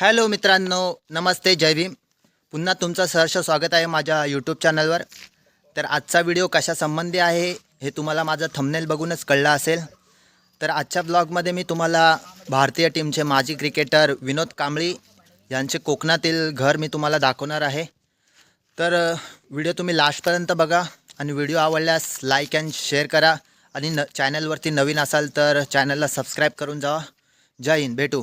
Hello मित्रांनो नमस्ते जय भीम. पुन्हा तुमचं सहर्ष स्वागत आहे माझ्या यूट्यूब चॅनलवर तर आजचा व्हिडिओ कशा संबंधी आहे हे तुम्हाला माझं थंबनेल बघूनच कळलं असेल. तर आजच्या ब्लॉगमध्ये मी तुम्हाला भारतीय टीमचे माजी क्रिकेटर विनोद कांबळी यांचे कोकणातील घर मी तुम्हाला दाखवणार आहे. तर व्हिडिओ तुम्ही लास्टपर्यंत बघा आणि व्हिडिओ आवडल्यास लाईक अँड शेअर करा. आणि न चॅनलवरती नवीन असाल तर चॅनलला सबस्क्राईब करून जावा. जय हिंद भेटू.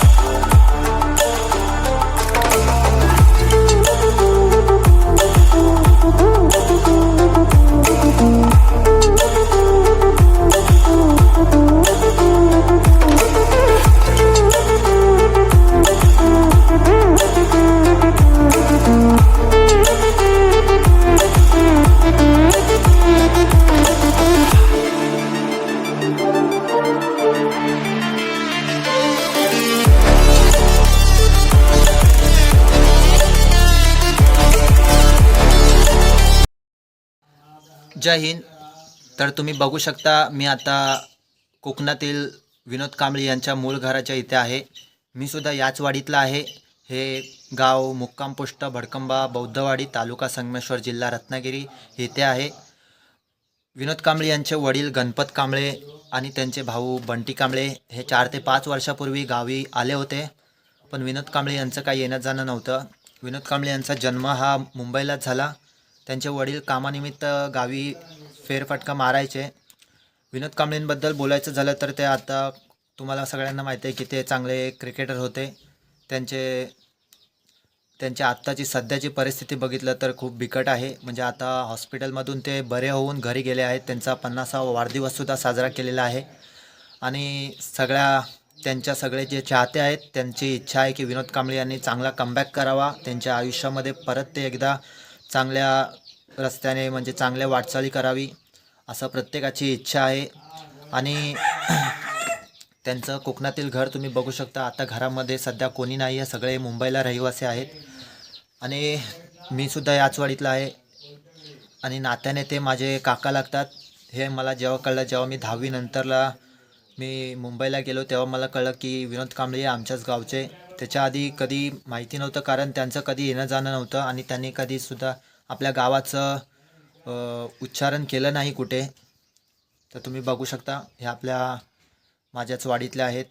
जय हिंद. तर तुम्ही बघू शकता मी आता कोकणातील विनोद कांबळे यांच्या मूळ घराच्या इथे आहे. मी सुद्धा याच वाडीतला आहे. हे गाव मुक्काम पोस्ट भडकंबा बौद्धवाडी तालुका संगमेश्वर जिल्हा रत्नागिरी येथे आहे. विनोद कांबळे यांचे वडील गणपत कांबळे आणि त्यांचे भाऊ बंटी कांबळे हे चार ते पाच वर्षापूर्वी गावी आले होते. पण विनोद कांबळे यांचं काही येणं जाणं नव्हतं. विनोद कांबळे यांचा जन्म हा मुंबईलाच झाला. त्यांचे वडील कामानिमित्त गावी फेरफटका मारायचे. विनोद कांबळेंबद्दल बोलायचं झालं तर ते आता तुम्हाला सगळ्यांना माहिती आहे की ते चांगले क्रिकेटर होते. त्यांचे त्यांची आत्ताची सध्याची परिस्थिती बघितलं तर खूप बिकट आहे. म्हणजे आता हॉस्पिटलमधून ते बरे होऊन घरी गेले आहेत. त्यांचा पन्नासावा वाढदिवससुद्धा साजरा केलेला आहे. आणि सगळ्या त्यांच्या सगळे जे चाहते आहेत त्यांची इच्छा आहे की विनोद कांबळे यांनी चांगला कमबॅक करावा. त्यांच्या आयुष्यामध्ये परत ते एकदा चांगल्या रस्त्याने म्हणजे चांगल्या वाटचाली करावी असं प्रत्येकाची इच्छा आहे. आणि त्यांचं कोकणातील घर तुम्ही बघू शकता. आता घरामध्ये सध्या कोणी नाही आहे. सगळे मुंबईला रहिवासी आहेत. आणि मी सुद्धा आहे. आणि नात्याने ते माझे काका लागतात. हे मला जेव्हा कळलं जेव्हा मी दहावी नंतरला मी मुंबईला गेलो तेव्हा मला कळलं की विनोद कांबळे हे आमच्याच गावचे. त्याच्या आधी कधी माहिती नव्हतं कारण त्यांचं कधी येणं जाणं नव्हतं आणि त्यांनी कधीसुद्धा आपल्या गावाचं उच्चारण केलं नाही कुठे. तर तुम्ही बघू शकता हे आपल्या माझ्याच वाडीतल्या आहेत.